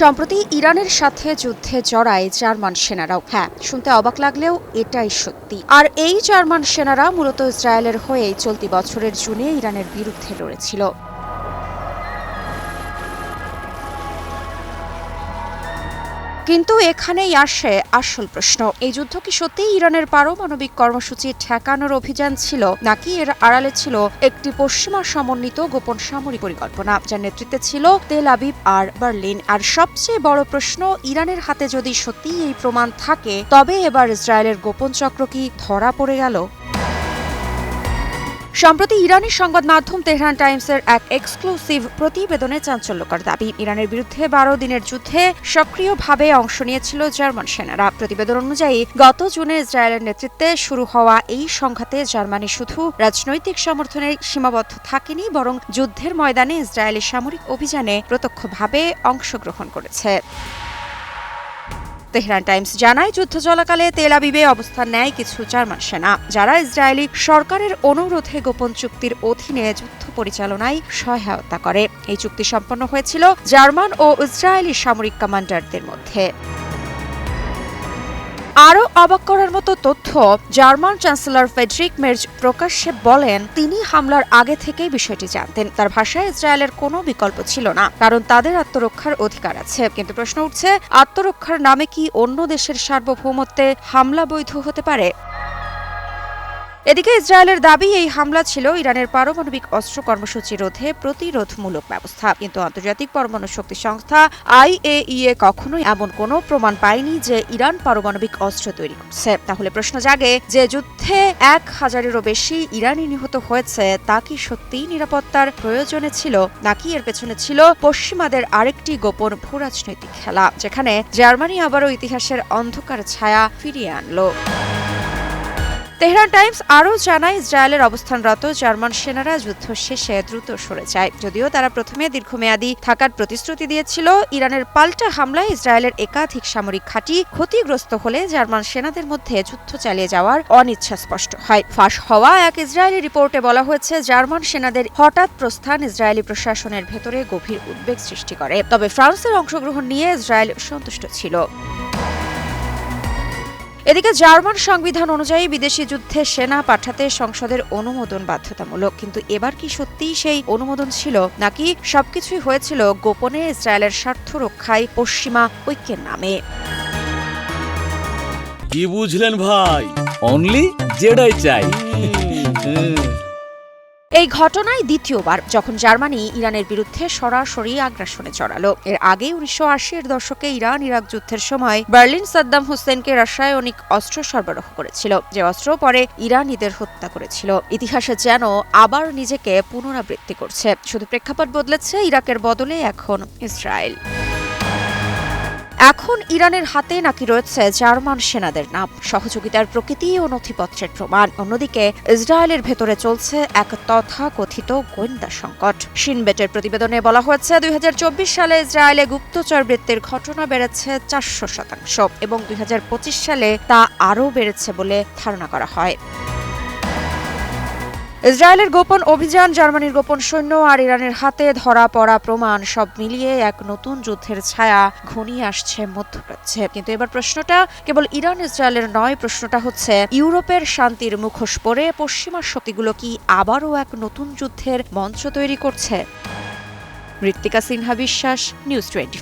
সম্প্রতি ইরানের সাথে যুদ্ধে জড়ায় জার্মান সেনারাও। হ্যাঁ শুনতে অবাক লাগলেও এটাই সত্যি। আর এই জার্মান সেনারা মূলত ইসরায়েলের হয়ে চলতি বছরের জুনে ইরানের বিরুদ্ধে লড়েছিল। কিন্তু এখানেই আসে আসল প্রশ্ন। এই যুদ্ধ কি সত্যিই ইরানের পারমাণবিক কর্মসূচি ঠেকানোর অভিযান ছিল, নাকি এর আড়ালে ছিল একটি পশ্চিমা সমন্বিত গোপন সামরিক পরিকল্পনা, যার নেতৃত্বে ছিল তেল আবিব আর বার্লিন? আর সবচেয়ে বড় প্রশ্ন, ইরানের হাতে যদি সত্যিই এই প্রমাণ থাকে, তবে এবার ইসরায়েলের গোপন চক্র কি ধরা পড়ে গেল? সম্প্রতি ইরানের সংবাদ মাধ্যম তেহরান টাইমসের এক এক্সক্লুসিভ প্রতিবেদনে চাঞ্চল্যকর দাবি, ইরানের বিরুদ্ধে বারো দিনের যুদ্ধে সক্রিয়ভাবে অংশ নিয়েছিল জার্মান সেনারা। প্রতিবেদন অনুযায়ী, গত জুনে ইসরায়েলের নেতৃত্বে শুরু হওয়া এই সংঘাতে জার্মানি শুধু রাজনৈতিক সমর্থনে সীমাবদ্ধ থাকেনি, বরং যুদ্ধের ময়দানে ইসরায়েলের সামরিক অভিযানে প্রত্যক্ষভাবে অংশগ্রহণ করেছে। তেহরান টাইমস জানায়, যুদ্ধ চলাকালে তেল আবিবে অবস্থান নেয় কিছু জার্মান সেনা, যারা ইসরায়েলি সরকারের অনুরোধে গোপন চুক্তির অধীনে যুদ্ধ পরিচালনায় সহায়তা করে। এই চুক্তি সম্পন্ন হয়েছিল জার্মান ও ইসরায়েলি সামরিক কমান্ডারদের মধ্যে। আরও অবাক করার মতো তথ্য জার্মান চ্যান্সেলর ফেডরিক মের্জ প্রকাশ্যে বলেন, তিনি হামলার আগে থেকেই বিষয়টি জানতেন। তার ভাষায় ইসরায়েলের কোনো বিকল্প ছিল না, কারণ তাদের আত্মরক্ষার অধিকার আছে। কিন্তু প্রশ্ন উঠছে, আত্মরক্ষার নামে কি অন্য দেশের সার্বভৌমত্বে হামলা বৈধ হতে পারে? এদিকে ইসরায়েলের দাবি, এই হামলা ছিল ইরানের পারমাণবিক অস্ত্র কর্মসূচি রোধে প্রতিরোধমূলক ব্যবস্থা। কিন্তু আন্তর্জাতিক পরমাণু শক্তি সংস্থা আইএইএ কখনোই এমন কোনো প্রমাণ পায়নি যে ইরান পারমাণবিক অস্ত্র তৈরি করছে। তাহলে প্রশ্ন জাগে যে যুদ্ধে এক হাজারেরও বেশি ইরানি নিহত হয়েছে, তা কি সত্যিই নিরাপত্তার প্রয়োজনে ছিল? নাকি এর পেছনে ছিল পশ্চিমাদের আরেকটি গোপন ভূরাজনৈতিক খেলা, যেখানে জার্মানি আবারও ইতিহাসের অন্ধকার ছায়া ফিরিয়ে আনলো। তেহরান টাইমস আরও জানায় ইসরায়েলের অবস্থানরত জার্মান সেনারা যুদ্ধ শেষে দ্রুত সরে যায়। যদিও তারা প্রথমে দীর্ঘমেয়াদী থাকার প্রতিশ্রুতি দিয়েছিল, ইরানের পাল্টা হামলায় ইসরায়েলের একাধিক সামরিক ঘাঁটি ক্ষতিগ্রস্ত হলে জার্মান সেনাদের মধ্যে যুদ্ধ চালিয়ে যাওয়ার অনিচ্ছা স্পষ্ট হয়। ফাঁস হওয়া এক ইসরায়েলি রিপোর্টে বলা হয়েছে, জার্মান সেনাদের হঠাৎ প্রস্থান ইসরায়েলি প্রশাসনের ভেতরে গভীর উদ্বেগ সৃষ্টি করে। তবে ফ্রান্সের অংশগ্রহণ নিয়ে ইসরায়েল সন্তুষ্ট ছিল। এদিকে জার্মান সংবিধান অনুযায়ী বিদেশি যুদ্ধে সেনা পাঠাতে সংসদের অনুমোদন বাধ্যতামূলক। কিন্তু এবার কি সত্যিই সেই অনুমোদন ছিল? নাকি সবকিছুই হয়েছিল গোপনে ইসরায়েলের স্বার্থ রক্ষায় পশ্চিমা ঐক্যের নামে? কি বুঝলেন ভাই? অনলি যেটাই চাই। এই ঘটনায় দ্বিতীয়বার, যখন জার্মানি ইরানের বিরুদ্ধে সরাসরি আগ্রাসনে চড়ালো। এর আগে উনিশশো আশির দশকে ইরান ইরাক যুদ্ধের সময় বার্লিন সাদ্দাম হোসেনকে রাসায়নিক অস্ত্র সরবরাহ করেছিল। যে অস্ত্র পরে ইরানিদের হত্যা করেছিল। ইতিহাসে যেন আবার নিজেকে পুনরাবৃত্তি করছে। শুধু প্রেক্ষাপট বদলেছে ইরাকের বদলে এখন ইসরায়েল। এখন ইরানের হাতে নাকি রয়েছে জার্মান সেনাদের নাম। সহযোগিতার প্রকৃতি ও নথিপত্রের প্রমাণ। অন্যদিকে, ইসরায়েলের ভেতরে চলছে এক তথাকথিত গোয়েন্দা সংকট। সিনবেটের প্রতিবেদনে বলা হয়েছে, দুই হাজার চব্বিশ সালে ইসরায়েলে গুপ্তচর বৃত্তির ঘটনা বেড়েছে চারশো শতাংশ এবং দুই হাজার পঁচিশ সালে তা আরও বেড়েছে বলে ধারণা করা হয়। ইসরায়েলের গোপন অভিযান, জার্মানির গোপন সৈন্য আর ইরানের হাতে ধরা পড়া প্রমাণ সব মিলিয়ে এক নতুন যুদ্ধের ছায়া ঘনিয়ে আসছে মধ্যপ্রাচ্যে। কিন্তু এবার প্রশ্নটা, কেবল ইরান, ইসরায়েলের নয়, প্রশ্নটা হচ্ছে, ইউরোপের শান্তির মুখোশ পরে পশ্চিমা শক্তিগুলো কি আবারও এক নতুন যুদ্ধের মঞ্চ তৈরি করছে? ঋত্বিকা সিনহা বিশ্বাস, নিউজ টোয়েন্টি